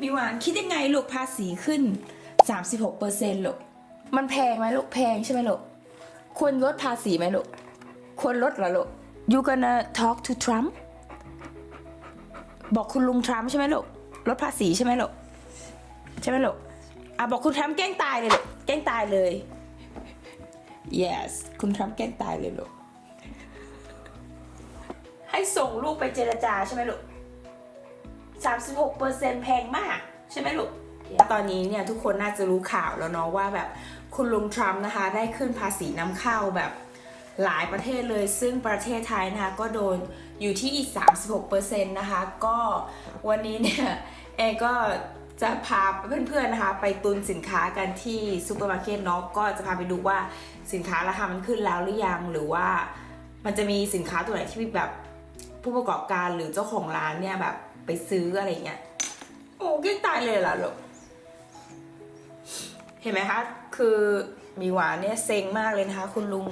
มีหวานคิดยังไงลูกภาษีขึ้น 36เปอร์เซ็นต์ลูกมันแพงไหมลูกแพงใช่ไหมลูกควรลดภาษีไหมลูกควรลดเหรอลูก You gonna talk to Trump บอกคุณลุงทรัมป์ใช่ไหมลูกลดภาษีใช่ไหมลูกใช่ไหมลูกอะบอกคุณทรัมป์แกล้งตายเลยลูกแกล้งตายเลย yes คุณทรัมป์แกล้งตายเลยลูกให้ส่งลูกไปเจรจาใช่ไหมลูก 36เปอร์เซ็นแพงมาก ใช่ไหมลูก ตอนนี้เนี่ยทุกคนน่าจะรู้ข่าวแล้วเนาะว่าแบบคุณลุงทรัมป์นะคะ ได้ขึ้นภาษีนำเข้าแบบหลายประเทศเลยซึ่งประเทศไทยนะคะก็โดนอยู่ที่อีก 36%นะคะ ก็วันนี้เนี่ยเอก็จะพาเพื่อนๆนะคะ ไปตุนสินค้ากันที่ซูเปอร์มาร์เก็ตเนาะก็จะพาไปดูว่าสินค้าราคามันขึ้นแล้วหรือยังหรือว่ามันจะมีสินค้าตัวไหนที่แบบผู้ประกอบการหรือเจ้าของร้านเนี่ยแบบ ไปซื้ออะไรเงี้ย โอ้เกลี้ยงตายเลยล่ะลูกเห็นไหมคะ คือมีหวานเนี่ยเซ็งมากเลยนะคะ คุณลุง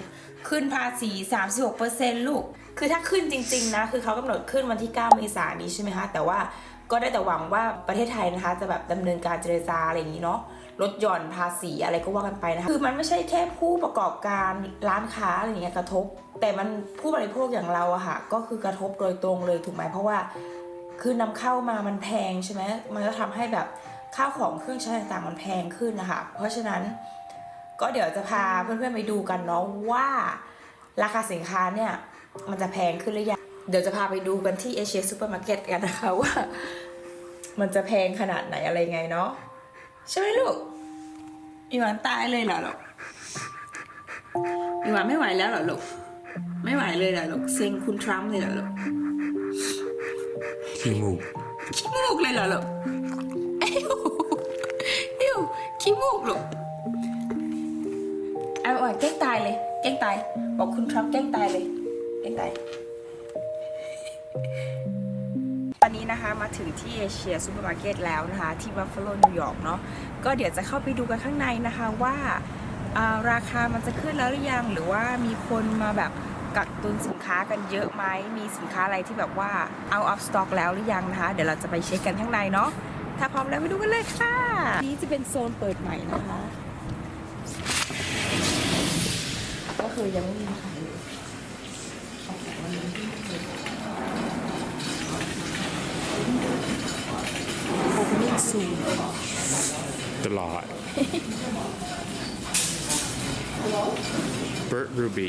ขึ้นภาษี 36%ลูก คือถ้าขึ้นจริง ๆ นะ คือเขากำหนดขึ้นวันที่ 9 เมษายนนี้ใช่ไหมคะ แต่ว่าก็ได้แต่หวังว่าประเทศไทยนะคะ จะแบบดำเนินการเจรจาอะไรอย่างนี้เนาะลดหย่อนภาษีอะไรก็ว่ากันไปนะคะ คือมันไม่ใช่แค่ผู้ประกอบการร้านค้าอะไรอย่างเงี้ยกระทบ แต่มันผู้บริโภคอย่างเราอะค่ะก็คือกระทบโดยตรงเลยถูกไหมเพราะว่า คือนำเข้ามามันแพงใช่ไหมมันก็ทำให้แบบข้าวของเครื่องใช้ต่างๆมันแพงขึ้นนะคะ เพราะฉะนั้นก็เดี๋ยวจะพาเพื่อนๆไปดูกันเนาะว่าราคาสินค้าเนี่ยมันจะแพงขึ้นหรือยังเดี๋ยวจะพาไปดูกันที่เอเชียซูเปอร์มาร์เก็ตกันนะคะว่า มันจะแพงขนาดไหนอะไรไงเนาะใช่ไหมลูกอีหวานตายเลยเหรอลูกอีหวานไม่ไหวแล้วเหรอลูกไม่ไหวเลยเหรอลูกเซ็งคุณทรัมป์เลยเหรอลูก ขี้มูก ขี้มูกเลยเหรอลูกเอ้วเอ้วขี้มูกลูกเอาอะแกล้งตายเลย แกล้งตาย บอกคุณทรัมป์แกล้งตายเลย แกล้งตายตอนนี้นะคะมาถึงที่เอเชียซูเปอร์มาร์เก็ตแล้วนะคะ ที่บัฟฟาโลนิวยอร์กเนาะก็เดี๋ยวจะเข้าไปดูกันข้างในนะคะว่าอ่าราคามันจะขึ้นแล้วหรือยัง หรือว่ามีคนมาแบบกักตุนสิน ค้ากันเยอะไหมมีสินค้าอะไรที่แบบว่า out of stock แล้วหรือยังนะคะ เดี๋ยวเราจะไปเช็คกันข้างในเนาะถ้าพร้อมแล้วไปดูกันเลยค่ะนี่จะเป็นโซนเปิดใหม่นะคะ ก็คือยังไม่มีขายเลย opening soon ตลอด Bert Ruby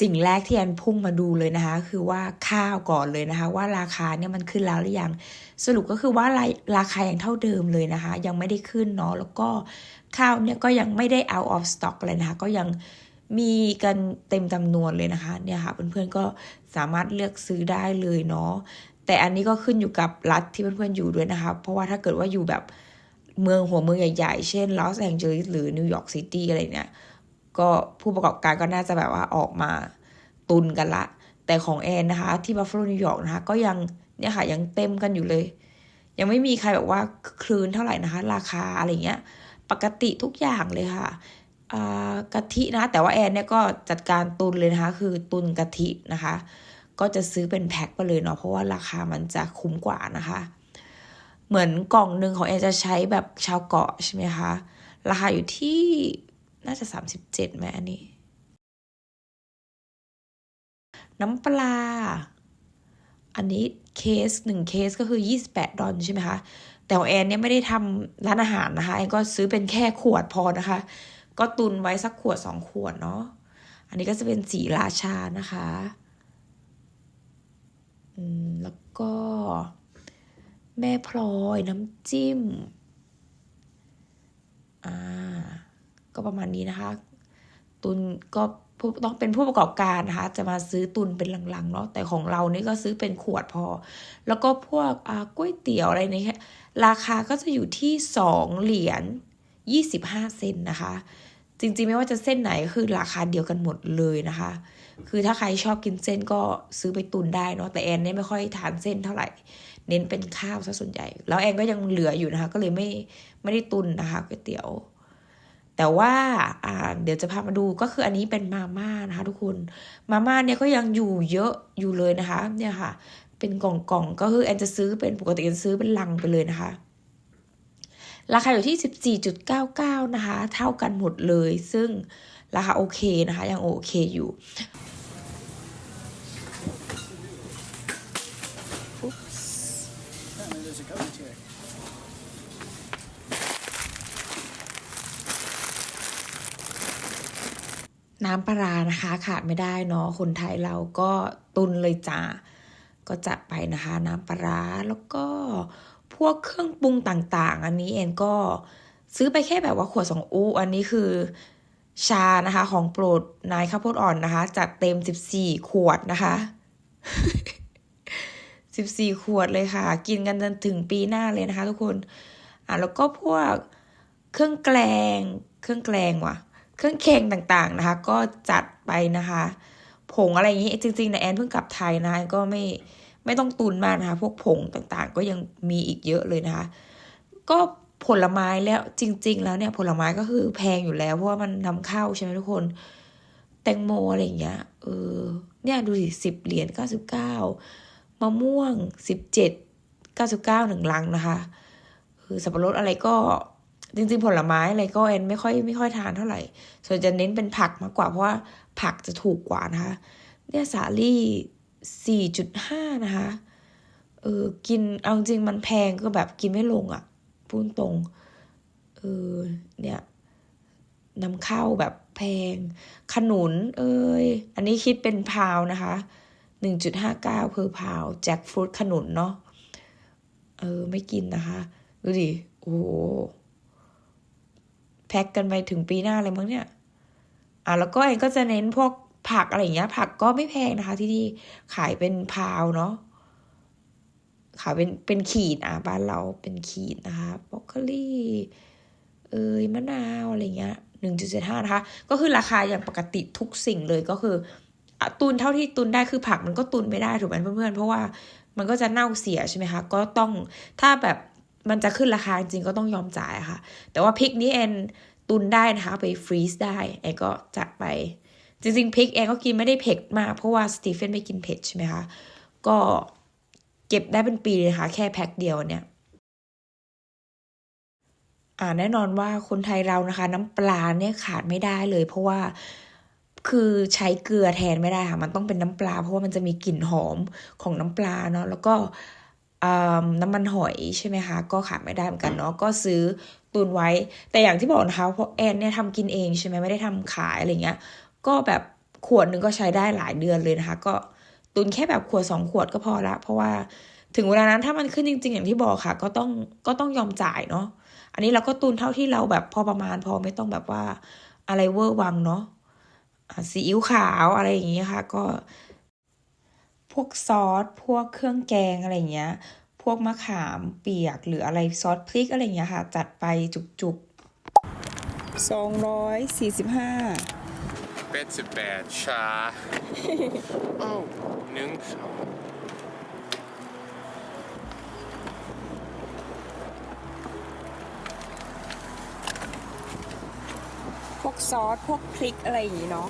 สิ่งแรกที่แอนพุ่งมาดูเลยนะคะ คือว่าข้าวก่อนเลยนะคะ ว่าราคาเนี่ยมันขึ้นแล้วหรือยังสรุปก็คือว่าราราคายังเท่าเดิมเลยนะคะ ยังไม่ได้ขึ้นเนาะแล้วก็ข้าวเนี่ยก็ยังไม่ได้ out of stock เลยนะคะ ก็ยังมีกันเต็มจำนวนเลยนะคะเนี่ยค่ะเพื่อนๆก็สามารถเลือกซื้อได้เลยเนาะแต่อันนี้ก็ขึ้นอยู่กับรัฐที่เพื่อนๆอยู่ด้วยนะคะ เพราะว่าถ้าเกิดว่าอยู่แบบเมืองหัวเมืองใหญ่ๆ เช่นลอสแองเจลิสหรือนิวยอร์กซิตี้อะไรเนี่ย ก็ผู้ประกอบการก็น่าจะแบบว่าออกมาตุนกันละ แต่ของแอนนะคะ ที่บัฟฟาโลนิวยอร์กนะคะ ก็ยังเนี่ยค่ะยังเต็มกันอยู่เลย ยังไม่มีใครแบบว่าคลืนเท่าไหร่นะคะ ราคาอะไรเงี้ย ปกติทุกอย่างเลยค่ะกะทินะ แต่ว่าแอนเนี่ยก็จัดการตุนเลยนะคะ คือตุนกะทินะคะ ก็จะซื้อเป็นแพ็คไปเลยเนาะเพราะว่าราคามันจะคุ้มกว่านะคะ เหมือนกล่องหนึ่งของแอนจะใช้แบบชาวเกาะใช่ไหมคะราคาอยู่ที่ น่าจะ 37ไหมอันนี้ น้ำปลา อันนี้เคสหนึ่งเคสก็คือ 28 ดอลใช่ไหมคะ แต่แอนเนี่ยไม่ได้ทำร้านอาหารนะคะ แอนก็ซื้อเป็นแค่ขวดพอนะคะ ก็ตุนไว้สักขวดสองขวดเนาะ อันนี้ก็จะเป็นสีราชานะคะอืมแล้วก็ แม่พลอยน้ำจิ้ม อ่า ก็ประมาณนี้นะคะ ตุนก็ต้องเป็นผู้ประกอบการนะคะ จะมาซื้อตุนเป็นหลังๆเนาะแต่ของเรานี่ก็ซื้อเป็นขวดพอ แล้วก็พวกก๋วยเตี๋ยวอะไรเนี่ยราคาก็จะอยู่ที่สองเหรียญยี่สิบห้าเซนนะคะ จริงๆไม่ว่าจะเส้นไหนก็คือราคาเดียวกันหมดเลยนะคะ คือถ้าใครชอบกินเส้นก็ซื้อไปตุนได้เนาะแต่แอนเนี่ยไม่ค่อยทานเส้นเท่าไหร่ เน้นเป็นข้าวซะส่วนใหญ่ แล้วแอนก็ยังเหลืออยู่นะคะ ก็เลยไม่ไม่ได้ตุนนะคะก๋วยเตี๋ยว แต่ว่าเดี๋ยวจะพามาดูก็คืออันนี้เป็นมาม่านะคะ ทุกคนมาม่าเนี่ยก็ยังอยู่เยอะอยู่เลยนะคะ เนี่ยค่ะ เป็นกล่องๆก็คือแอนจะซื้อเป็นปกติแอนซื้อเป็นลังไปเลยนะคะ ราคาอยู่ที่ 14.99 นะคะ เท่ากันหมดเลย ซึ่งราคาโอเคนะคะ ยังโอเคอยู่ น้ำปลาร้านะคะขาดไม่ได้เนาะคนไทยเราก็ตุนเลยจ้าก็จัดไปนะคะ น้ำปลาร้าแล้วก็พวกเครื่องปรุงต่างๆ อันนี้เอนก็ซื้อไปแค่แบบว่าขวดสองอูอันนี้คือชานะคะ ของโปรดนายข้าวโพดอ่อนนะคะ จัดเต็ม14ขวดนะคะ14ขวดเลยค่ะ กินกันจนถึงปีหน้าเลยนะคะ ทุกคน อะแล้วก็พวกเครื่องแกลงเครื่องแกลงว่ะ เครื่องเคียงต่างๆนะคะ ก็จัดไปนะคะ ผงอะไรอย่างนี้จริงๆนะแอนเพิ่งกลับไทยนะก็ไม่ไม่ต้องตุนมากนะคะ พวกผงต่างๆ ก็ยังมีอีกเยอะเลยนะคะ ก็ผลไม้แล้วจริง ๆ แล้วเนี่ยผลไม้ก็คือแพงอยู่แล้ว เพราะว่ามันนำเข้าใช่ไหมทุกคน แตงโมอะไรอย่างเงี้ยเออเนี่ยดูสิสิบเหรียญเก้าสิบเก้ามะม่วงสิบเจ็ดเก้าสิบเก้าหนึ่งลังนะคะ คือสับปะรดอะไรก็ จริงๆผลไม้อะไรก็แอนไม่ค่อยไม่ค่อยทานเท่าไหร่ ส่วนจะเน้นเป็นผักมากกว่าเพราะว่าผักจะถูกกว่านะคะ เนี่ยสาลี่สี่จุดห้านะคะ เออกินเอาจริงมันแพงก็แบบกินไม่ลงอะ่ะ พูดตรง เออเนี่ยนำเข้าแบบแพง ขนุน เอ้ยอันนี้คิดเป็นพาวนะคะหนึ่งจุดห้าเก้าเพอร์พาวแจ็คฟรุตขนุนเนาะ เออ ไม่กินนะคะ ดูดิ โอ้ แพ็กกันไปถึงปีหน้าเลยมั้งเนี่ย อะแล้วก็เองก็จะเน้นพวกผักอะไรอย่างเงี้ย ผักก็ไม่แพงนะคะ ที่นี่ขายเป็นพาวเนาะขายเป็นเป็นขีดอะบ้านเราเป็นขีดนะคะบรอกโคลีเอยมะนาวอะไรเงี้ยหนึ่งจุดเจ็ดห้านะคะ ก็คือราคาอย่างปกติทุกสิ่งเลยก็คืออตุนเท่าที่ตุนได้คือผักมันก็ตุนไม่ได้ถูกไหมเพื่อนๆเพราะว่ามันก็จะเน่าเสียใช่ไหมคะ ก็ต้องถ้าแบบ มันจะขึ้นราคาจริงๆก็ต้องยอมจ่ายค่ะ แต่ว่าพริกนี้แอนตุนได้นะคะเอาไปฟรีซได้แอนก็จัดไป จริงๆพริกแอนก็กินไม่ได้เผ็ดมากเพราะว่าสตีเฟนไม่กินเผ็ดใช่ไหมคะ ก็เก็บได้เป็นปีเลยค่ะแค่แพ็คเดียวเนี่ยอ่าแน่นอนว่าคนไทยเรานะคะ น้ำปลาเนี่ยขาดไม่ได้เลย เพราะว่าคือใช้เกลือแทนไม่ได้ค่ะ มันต้องเป็นน้ำปลา เพราะว่ามันจะมีกลิ่นหอมของน้ำปลาเนาะแล้วก็ น้ำมันหอยใช่ไหมคะ ก็ขาดไม่ได้เหมือนกันเนาะก็ซื้อตุนไว้ แต่อย่างที่บอกนะคะเพราะแอนเนี่ยทำกินเองใช่ไหมไม่ได้ทำขายอะไรเงี้ย ก็แบบขวดหนึ่งก็ใช้ได้หลายเดือนเลยนะคะ ก็ตุนแค่แบบขวดสองขวดก็พอละ เพราะว่าถึงเวลานั้นถ้ามันขึ้นจริง ๆ อย่างที่บอกค่ะ ก็ต้องก็ต้องยอมจ่ายเนาะอันนี้เราก็ตุนเท่าที่เราแบบพอประมาณพอไม่ต้องแบบว่าอะไรเวอร์วังเนาะอะซีอิ๊วขาวอะไรอย่างเงี้ยค่ะ ก็ พวกซอส พวกเครื่องแกงอะไรอย่างเงี้ย พวกมะขามเปียกหรืออะไรซอสพริกอะไรอย่างเงี้ยค่ะ จัดไปจุกๆสองร้อยสี่สิบห้าเป็ดสิบแปดชา โอ้หนึ่งสองพวกซอส พวกพริกอะไรอย่างนี้เนาะ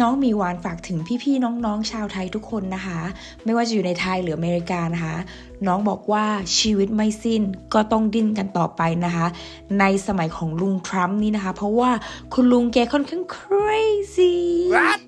น้องมีหวานฝากถึงพี่ๆน้องๆชาวไทยทุกคนนะคะ ไม่ว่าจะอยู่ในไทยหรืออเมริกานะคะ น้องบอกว่าชีวิตไม่สิ้นก็ต้องดิ้นกันต่อไปนะคะ ในสมัยของลุงทรัมป์นี่นะคะ เพราะว่าคุณลุงแกค่อนข้าง crazy What